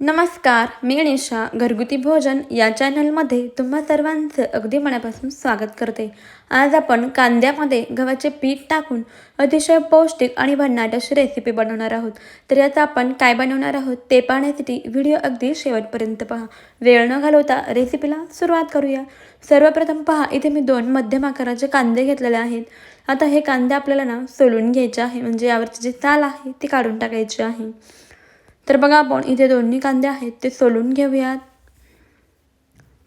नमस्कार मी निशा घरगुती भोजन या चॅनलमध्ये तुम्हा सर्वांचं अगदी मनापासून स्वागत करते. आज आपण कांद्यामध्ये गव्हाचे पीठ टाकून अतिशय पौष्टिक आणि भन्नाट अशी रेसिपी बनवणार आहोत. तर याचा आपण काय बनवणार आहोत ते पाहण्यासाठी व्हिडिओ अगदी शेवटपर्यंत पहा. वेळ न घालवता रेसिपीला सुरुवात करूया. सर्वप्रथम पहा इथे मी दोन मध्यम आकाराचे कांदे घेतलेले आहेत. आता हे कांदे आपल्याला ना सोलून घ्यायचे आहे. म्हणजे यावरची जी ताल आहे ती काढून टाकायची आहे. तर बघा आपण इथे दोन्ही कांदे आहेत ते सोलून घेऊयात.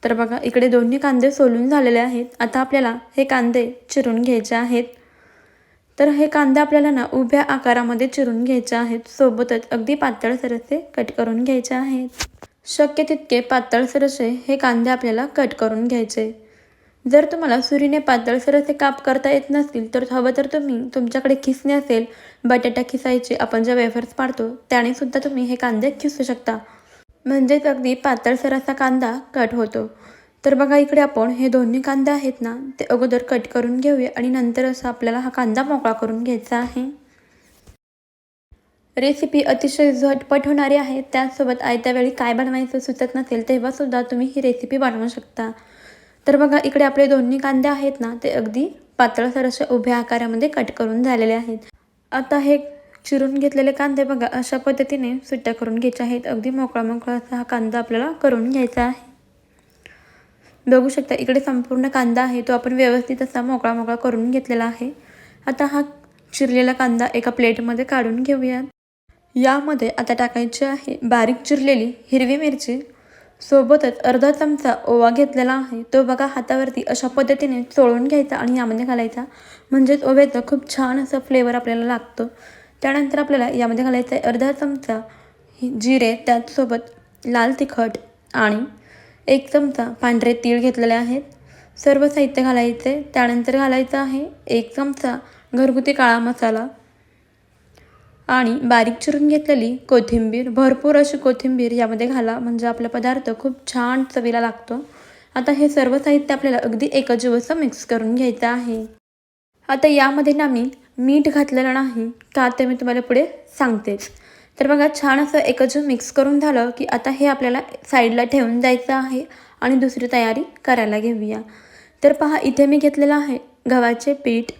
तर बघा इकडे दोन्ही कांदे सोलून झालेले आहेत. आता आपल्याला हे कांदे चिरून घ्यायचे आहेत. तर हे कांदे आपल्याला ना उभ्या आकारामध्ये चिरून घ्यायचे आहेत. सोबतच अगदी पातळसर असे कट करून घ्यायचे आहेत. शक्य तितके पातळसर असे हे कांदे आपल्याला कट करून घ्यायचे. जर तुम्हाला सुरीने पातळसर असे काप करता येत नसतील तर हवं तर तुम्ही तुमच्याकडे खिसणे असेल बटाटा खिसायचे आपण ज्या वेफर्स पाडतो त्याने सुद्धा तुम्ही हे कांदे खिसू शकता. म्हणजेच अगदी पातळसर असा कांदा कट होतो. तर बघा इकडे आपण हे दोन्ही कांदे आहेत ना ते अगोदर कट करून घेऊया आणि नंतर असं आपल्याला हा कांदा मोकळा करून घ्यायचा आहे. रेसिपी अतिशय झटपट होणारी आहे त्याचसोबत आयत्या वेळी काय बनवायचं सुचत नसेल तेव्हासुद्धा तुम्ही ही रेसिपी बनवू शकता. तर बघा इकडे आपले दोन्ही कांदे आहेत ना ते अगदी पातळसर अशा उभ्या आकारामध्ये कट करून झालेले आहेत. आता हे चिरून घेतलेले कांदे बघा अशा पद्धतीने सुट्ट्या करून घ्यायचे आहेत. अगदी मोकळा मोकळा असा हा कांदा आपल्याला करून घ्यायचा आहे. बघू शकता इकडे संपूर्ण कांदा आहे तो आपण व्यवस्थित असा मोकळा मोकळा करून घेतलेला आहे. आता हा चिरलेला कांदा एका प्लेटमध्ये काढून घेऊयात. यामध्ये आता टाकायची आहे बारीक चिरलेली हिरवी मिरची. सोबतच अर्धा चमचा ओवा घेतलेला आहे. तो बघा हातावरती अशा पद्धतीने चोळून घ्यायचा आणि यामध्ये घालायचा. म्हणजेच ओव्याचा खूप छान असा फ्लेवर आपल्याला लागतो. त्यानंतर आपल्याला यामध्ये घालायचा आहे अर्धा चमचा जिरे त्याचसोबत लाल तिखट आणि एक चमचा पांढरे तीळ घेतलेले आहेत. सर्व साहित्य घालायचे. त्यानंतर घालायचं आहे एक चमचा घरगुती काळा मसाला. आणि बारीक चिरून घेतलेली कोथिंबीर भरपूर अशी कोथिंबीर यामध्ये घाला. म्हणजे आपला पदार्थ खूप छान चवीला लागतो. आता हे सर्व साहित्य आपल्याला अगदी एकजीव असं मिक्स करून घ्यायचं आहे. आता यामध्ये ना मी मीठ घातलेलं नाही का ते मी तुम्हाला पुढे सांगतेच तर बघा छान असं एकजीव मिक्स करून झालं की आता हे आपल्याला साईडला ठेवून जायचं आहे आणि दुसरी तयारी करायला घेऊया. तर पहा इथे मी घेतलेलं आहे गव्हाचे पीठ.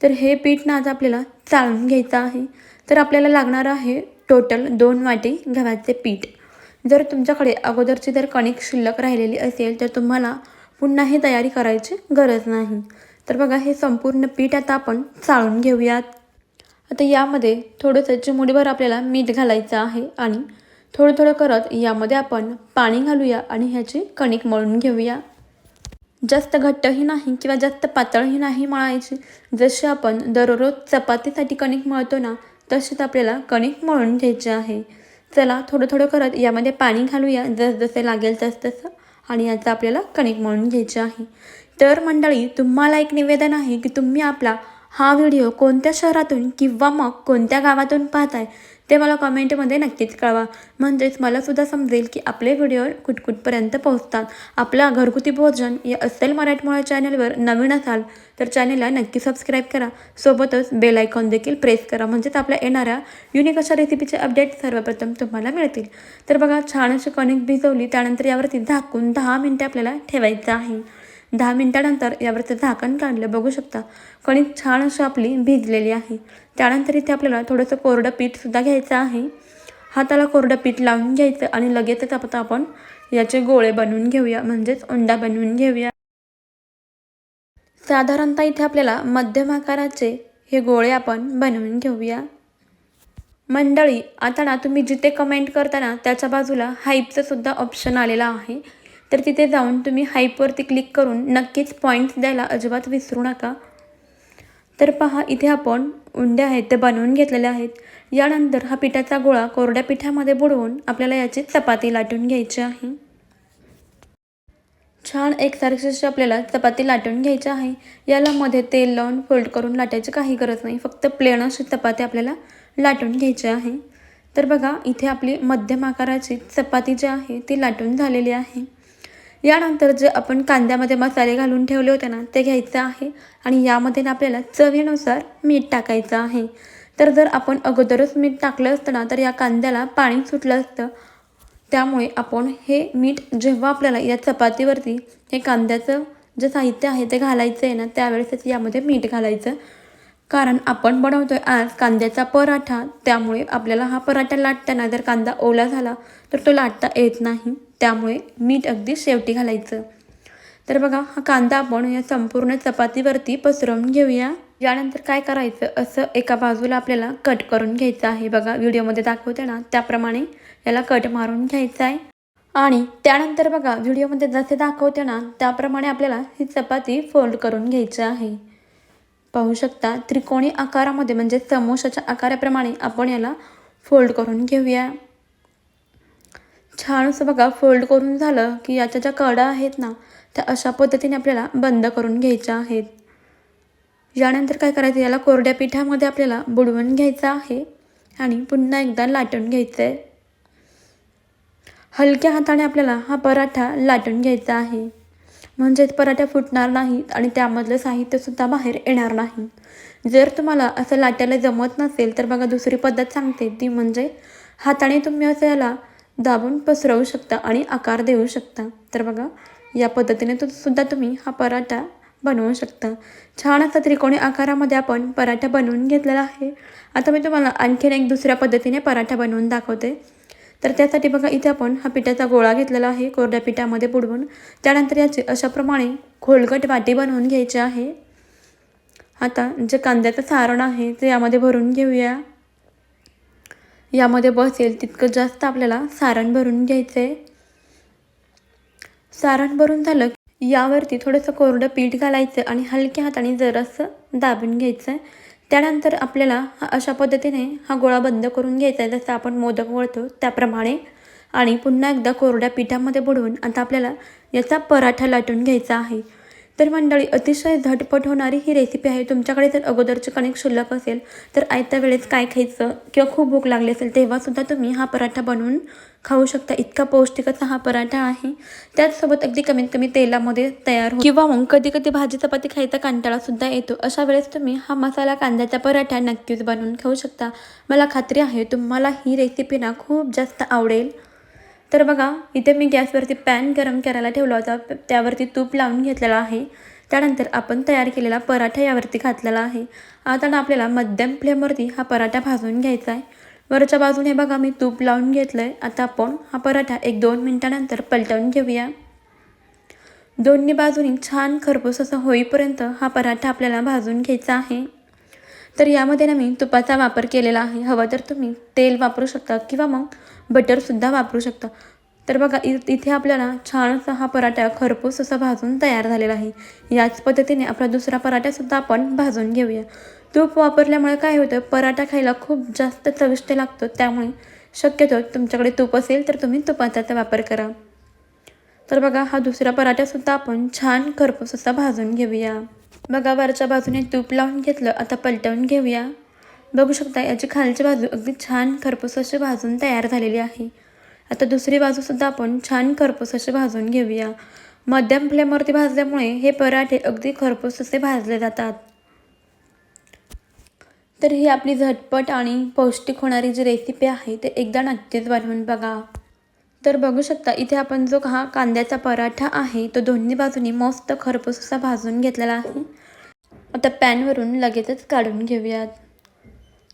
तर हे पीठ ना आज आपल्याला चाळून घ्यायचं आहे. तर आपल्याला लागणार आहे टोटल दोन वाटी गव्हाचे पीठ. जर तुमच्याकडे अगोदरची जर कणिक शिल्लक राहिलेली असेल तर तुम्हाला पुन्हा हे तयारी करायची गरज नाही. तर बघा हे संपूर्ण पीठ आता आपण चाळून घेऊयात. आता यामध्ये थोडंसं चिमुडीभर आपल्याला मीठ घालायचं आहे आणि थोडं थोडं करत यामध्ये आपण पाणी घालूया आणि ह्याची कणिक मळून घेऊया. जास्त घट्टही नाही किंवा जास्त पातळही नाही मळायची. जशी आपण दररोज चपातीसाठी कणिक मळतो ना तसेच आपल्याला कणिक मळून घ्यायचे आहे. चला थोडं थोडं करत यामध्ये पाणी घालूया. जसजसे लागेल तसतसं. आणि याचं आपल्याला कणिक मळून घ्यायचे आहे. तर मंडळी तुम्हाला एक निवेदन आहे की तुम्ही आपला हा व्हिडिओ कोणत्या शहरातून किंवा मग कोणत्या गावातून पाहताय? ते मला कमेंटमध्ये नक्कीच कळवा. म्हणजेच मलासुद्धा समजेल की आपले व्हिडिओ कुठकुठपर्यंत पोहोचतात. आपला घरगुती भोजन या असेल मराठमोळ्या चॅनलवर नवीन असाल तर चॅनलला नक्की सबस्क्राईब करा. सोबतच बेल आयकॉन देखील प्रेस करा. म्हणजेच आपल्या येणाऱ्या युनिक अशा रेसिपीचे अपडेट सर्वप्रथम तुम्हाला मिळतील. तर बघा छान अशी कणिक भिजवली. त्यानंतर यावरती झाकून दहा मिनटे आपल्याला ठेवायचं आहे. दहा मिनटानंतर यावरचं झाकण काढलं. बघू शकता कणिक छान अशी आपली भिजलेली आहे. त्यानंतर इथे आपल्याला थोडंसं कोरडं पीठसुद्धा घ्यायचं आहे. हाताला कोरडं पीठ लावून घ्यायचं आणि लगेचच आता आपण याचे गोळे बनवून घेऊया. म्हणजेच उंडा बनवून घेऊया. साधारणतः इथे आपल्याला मध्यम आकाराचे हे गोळे आपण बनवून घेऊया. मंडळी आता ना तुम्ही जिथे कमेंट करताना त्याच्या बाजूला हाईपचं सुद्धा ऑप्शन आलेला आहे. तर तिथे जाऊन तुम्ही हाईपवरती क्लिक करून नक्कीच पॉईंट्स द्यायला अजिबात विसरू नका. तर पहा इथे आपण उंडे आहेत ते बनवून घेतलेल्या आहेत. यानंतर हा पिठाचा गोळा कोरड्या पिठामध्ये बुडवून आपल्याला याची चपाती लाटून घ्यायची आहे. छान एकसारखी अशी आपल्याला चपाती लाटून घ्यायची आहे. याला मध्ये तेल लावून फोल्ड करून लाटायची काही गरज नाही. फक्त प्लेन अशी चपाती आपल्याला लाटून घ्यायची आहे. तर बघा इथे आपली मध्यम आकाराची चपाती जी आहे ती लाटून झालेली आहे. यानंतर जे आपण कांद्यामध्ये मसाले घालून ठेवले होते ना ते घ्यायचं आहे आणि यामध्ये ना आपल्याला चवीनुसार मीठ टाकायचं आहे. तर जर आपण अगोदरच मीठ टाकलं असतं ना तर या कांद्याला पाणी सुटलं असतं. त्यामुळे आपण हे मीठ जेव्हा आपल्याला या चपातीवरती हे कांद्याचं जे साहित्य आहे ते घालायचं आहे ना त्यावेळेसच यामध्ये मीठ घालायचं. कारण आपण बनवतोय आज कांद्याचा पराठा त्यामुळे आपल्याला हा पराठा लाटताना जर कांदा ओला झाला तर तो लाटता येत नाही. त्यामुळे मीठ अगदी शेवटी घालायचं. तर बघा हा कांदा आपण या संपूर्ण चपातीवरती पसरवून घेऊया. यानंतर काय करायचं? असं एका बाजूला आपल्याला कट करून घ्यायचं आहे. बघा व्हिडिओमध्ये दाखवते ना त्याप्रमाणे याला कट मारून घ्यायचं आहे. आणि त्यानंतर बघा व्हिडिओमध्ये जसे दाखवते ना त्याप्रमाणे आपल्याला ही चपाती फोल्ड करून घ्यायची आहे. पाहू शकता त्रिकोणी आकारामध्ये म्हणजे समोशाच्या आकाराप्रमाणे आपण याला फोल्ड करून घेऊया. छान असं बघा फोल्ड करून झालं की याच्या ज्या कडा आहेत ना त्या अशा पद्धतीने आपल्याला बंद करून घ्यायच्या आहेत. यानंतर काय करायचं याला कोरड्या पिठामध्ये आपल्याला बुडवून घ्यायचं आहे आणि पुन्हा एकदा लाटून घ्यायचं आहे हलक्या हाताने आपल्याला हा पराठा लाटून घ्यायचा आहे. म्हणजेच पराठा फुटणार नाहीत आणि त्यामधलं साहित्यसुद्धा बाहेर येणार नाही. जर तुम्हाला असं लाटायला जमत नसेल तर बघा दुसरी पद्धत सांगते ती म्हणजे हाताने तुम्ही असं याला दाबून पसरवू शकता आणि आकार देऊ शकता. तर बघा या पद्धतीने तो सुद्धा तुम्ही हा पराठा बनवू शकता. छान असा त्रिकोणी आकारामध्ये आपण पराठा बनवून घेतलेला आहे. आता मी तुम्हाला आणखीन एक दुसऱ्या पद्धतीने पराठा बनवून दाखवते. तर त्यासाठी बघा इथे आपण हा पिठाचा गोळा घेतलेला आहे कोरड्या पिठामध्ये बुडवून. त्यानंतर याची अशाप्रमाणे खोलगट वाटी बनवून घ्यायची आहे. आता जे कांद्याचं सारण आहे ते यामध्ये भरून घेऊया. यामध्ये बसेल तितकं जास्त आपल्याला सारण भरून घ्यायचं आहे सारण भरून झालं यावरती थोडंसं कोरडं पीठ घालायचं आणि हलक्या हाताने जरासं दाबून घ्यायचं आहे त्यानंतर आपल्याला अशा पद्धतीने हा गोळा बंद करून घ्यायचा आहे जसं आपण मोदक वळतो त्याप्रमाणे. आणि पुन्हा एकदा कोरड्या पिठामध्ये बुडवून आता आपल्याला याचा पराठा लाटून घ्यायचा आहे. तर मंडळी अतिशय झटपट होणारी ही रेसिपी आहे. तुमच्याकडे जर अगोदरचे कणिक शिल्लक असेल तर आयत्या वेळेस काय खायचं किंवा खूप भूक लागली असेल तेव्हासुद्धा तुम्ही हा पराठा बनवून खाऊ शकता. इतका पौष्टिक असा हा पराठा आहे. त्याचसोबत अगदी कमीत कमी तेलामध्ये तयार हो किंवा मग कधी कधी भाजी चपाती खायचा कंटाळासुद्धा येतो. अशा वेळेस तुम्ही हा मसाला कांद्याचा पराठा नक्कीच बनवून खाऊ शकता. मला खात्री आहे तुम्हाला ही रेसिपी ना खूप जास्त आवडेल. तर बघा इथे मी गॅसवरती पॅन गरम करायला ठेवला होता. त्यावरती तूप लावून घेतलेला आहे. त्यानंतर आपण तयार केलेला पराठा यावरती घातलेला आहे. आता आपल्याला मध्यम फ्लेमवरती हा पराठा भाजून घ्यायचा आहे. वरच्या बाजूने बघा मी तूप लावून घेतलं आहे आता आपण हा पराठा एक दोन मिनटानंतर पलटवून घेऊया. दोन्ही बाजूनी छान खरपूस असं होईपर्यंत हा पराठा आपल्याला भाजून घ्यायचा आहे. तर यामध्ये ना मी तुपाचा वापर केलेला आहे. हवं तर तुम्ही तेल वापरू शकता किंवा मग बटरसुद्धा वापरू शकता. तर बघा इ इथे आपल्याला छान असा हा पराठा खरपूस असा भाजून तयार झालेला आहे. याच पद्धतीने आपला दुसरा पराठासुद्धा आपण भाजून घेऊया. तूप वापरल्यामुळे काय होतं पराठा खायला खूप जास्त चविष्ट लागतो. त्यामुळे शक्यतो तुमच्याकडे तूप असेल तर तुम्ही तुपाचा वापर करा. तर बघा हा दुसरा पराठासुद्धा आपण छान खरपूस असा भाजून घेऊया. बघा वरच्या बाजूने तूप लावून घेतलं. आता पलटवून घेऊया. बघू शकता याची खालची बाजू अगदी छान खरपूस अशी भाजून तयार झालेली आहे. आता दुसरी बाजूसुद्धा आपण छान खरपूस अशी भाजून घेऊया. मध्यम फ्लेमवरती भाजल्यामुळे हे पराठे अगदी खरपूस असे भाजले जातात. तर ही आपली झटपट आणि पौष्टिक होणारी जी रेसिपी आहे ते एकदा नक्कीच बनवून बघा. तर बघू शकता इथे आपण जो हा कांद्याचा पराठा आहे तो दोन्ही बाजूनी मस्त खरपूस भाजून घेतलेला आहे. आता पॅनवरून लगेचच काढून घेऊयात.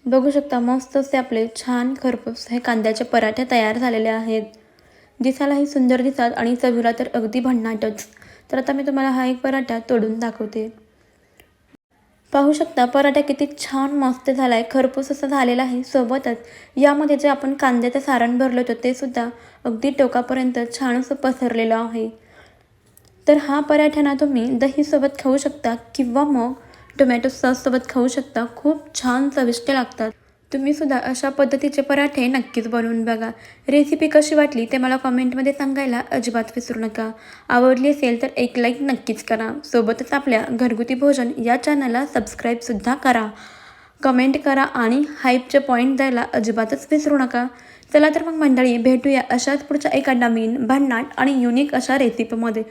बघू शकता मस्त असे आपले छान खरपूस हे कांद्याचे पराठे तयार झालेले आहेत. दिसायलाही सुंदर दिसतात आणि चवीला तर अगदी भन्नाटच. तर आता मी तुम्हाला हा एक पराठा तोडून दाखवते. पाहू शकता पराठा किती छान मस्त झाला आहे खरपूस असा झालेला आहे सोबतच. यामध्ये जे आपण कांद्याचं सारण भरलं होतं ते सुद्धा अगदी टोकापर्यंत छान असं पसरलेलं आहे. तर हा पराठा ना तुम्ही दहीसोबत खाऊ शकता किंवा मग टोमॅटो सॉससोबत खाऊ शकता. खूप छान चविष्ट लागतात. तुम्ही सुद्धा अशा पद्धतीचे पराठे नक्कीच बनवून बघा. रेसिपी कशी वाटली ते मला कमेंटमध्ये सांगायला अजिबात विसरू नका. आवडली असेल तर एक लाईक नक्कीच करा. सोबतच आपल्या घरगुती भोजन या चॅनलला सबस्क्राईबसुद्धा करा. कमेंट करा आणि हाईपचे पॉईंट द्यायला अजिबातच विसरू नका. चला तर मग मंडळी भेटूया अशाच पुढच्या एका नवीन भन्नाट आणि युनिक अशा रेसिपीमध्ये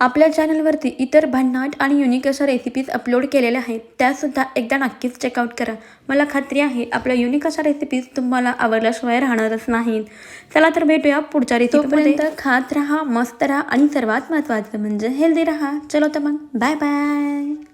आपल्या चॅनलवरती इतर भन्नाट आणि युनिक अशा रेसिपीज अपलोड केलेल्या आहेत त्यासुद्धा एकदा नक्कीच चेकआउट करा. मला खात्री आहे आपल्या युनिक अशा रेसिपीज तुम्हाला आवडल्याशिवाय राहणारच नाहीत. चला तर भेटूया पुढच्या रेसिपीपर्यंत खात राहा मस्त राहा आणि सर्वात महत्त्वाचं म्हणजे हेल्दी राहा. चलो तर मग. Bye bye